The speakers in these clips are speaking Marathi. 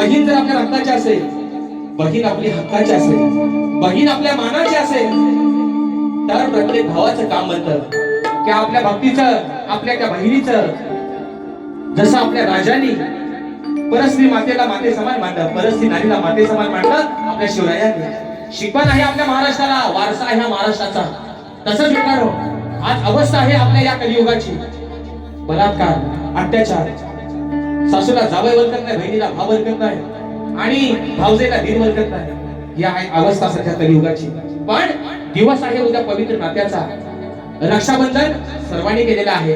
बहीण जर आपल्या रक्ताची असेल बहीण आपली हक्काची असेल बहीण आपल्या मानाची असेल तर प्रत्येक भावाचं काम बनत. की आपल्या भक्तीचं आपल्या त्या बहिणीचं जसं आपल्या राजांनी परस्त्री मातेला माते समान मांडलं परस्त्री नारीला माते समान मांडलं आपल्या शिवरायांनी. शिकवण आहे आपल्या महाराष्ट्राला वारसा आहे हा महाराष्ट्राचा. तसंच मित्रांनो आज अवस्था आहे आपल्या या कलियुगाची. बलात्कार अत्याचार सासूला जावई वलकत नाही बहिणीला भाव वलकत नाही आणि भावजेला दीन वलकत नाही या आहे अवस्था सध्या कलियुगाची पण दिवस आहे उद्या पवित्र नात्याचा. रक्षाबंधन सर्वांनी केलेला आहे.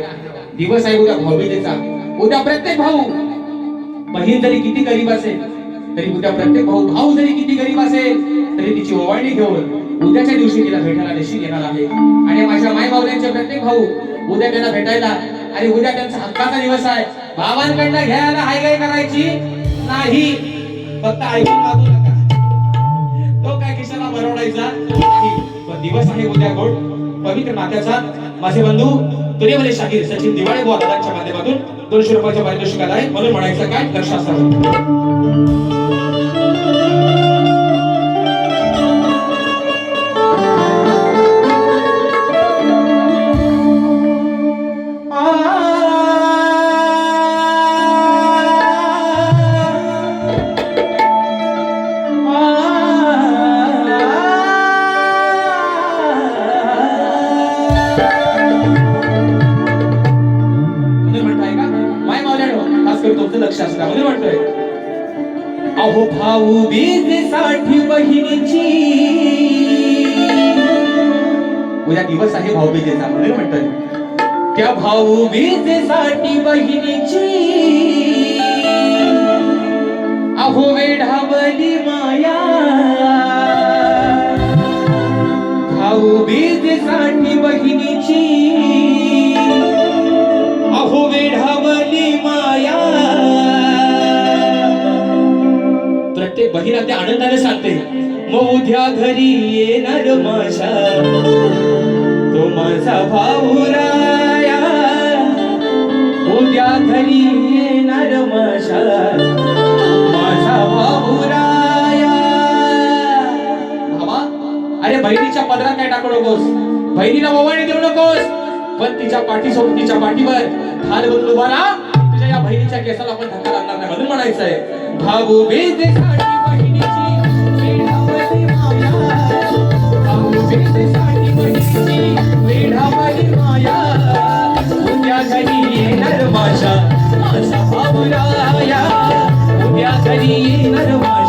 दिवस आहे उद्या भाऊबीजेचा. उद्या प्रत्येक भाऊ बहीण जरी किती गरीब असेल तरी उद्या प्रत्येक भाऊ भाऊ जरी किती गरीब असेल तरी तिची ओवाळणी घेऊन उद्याच्या दिवशी तिला भेटायला निश्चित येणार आहे. आणि माझ्या माय बावल्यांचे प्रत्येक भाऊ उद्या त्यांना भेटायला आणि उद्या त्यांचा हक्काचा दिवस आहे. बाबांकडनं घ्यायला हाय काय करायची नाही. फक्त ऐकून मागू नका तो काय किशाला बरवडायचा नाही. पण दिवस आहे उद्या गोड. पवित्र नात्याचा. माझे बंधू तुरेवले शाहीर सचिन दिवाळे बुवा माध्यमातून दोनशे रुपयाच्या पारितोषिकाला आहे म्हणून म्हणायचं काय? लक्षात मावल्यानो तुमचं लक्ष असतं म्हणून म्हणतोय अहो भाऊ बीजेसाठी बहिणीची. उद्या दिवस आहे भाऊबीजेचा म्हणून म्हणतोय. त्या भाऊ बीजेसाठी बहिणीची. अहो वेढावली माया. भाऊ बीजेसाठी बहिणी ते आनंदाने सांगते. मग उद्या घरी येणार माझ्या तो माझा भाऊराया. उद्या घरी येणार माझ्या माझा भाऊराया. अरे बहिणीच्या पदरात काय टाकू नकोस. बहिणीला ओवाळणी देऊ नकोस. पण तिच्या पाठीसोबत तिच्या पाठीवर ढाल बदलू उभा तुझ्या या बहिणीच्या केसाला आपण धक्का लागणार नाही. म्हणून म्हणायचंय भाऊ बेजेसाठी माझ्या. माझा भाऊ उद्या घरी येणार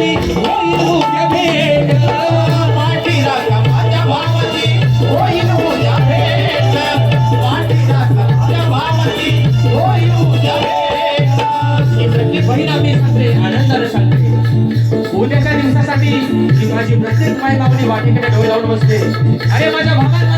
भावाची होईल उद्या भेट माझ्या भावाची उद्या भेट. माझ्या भावाची उद्या भेट. सांगते आनंदाने सांगते उद्याच्या दिवसासाठी माझी प्रत्येक माय बाबडी वाटेकडे डोळे लावून बसते अरे माझ्या भावात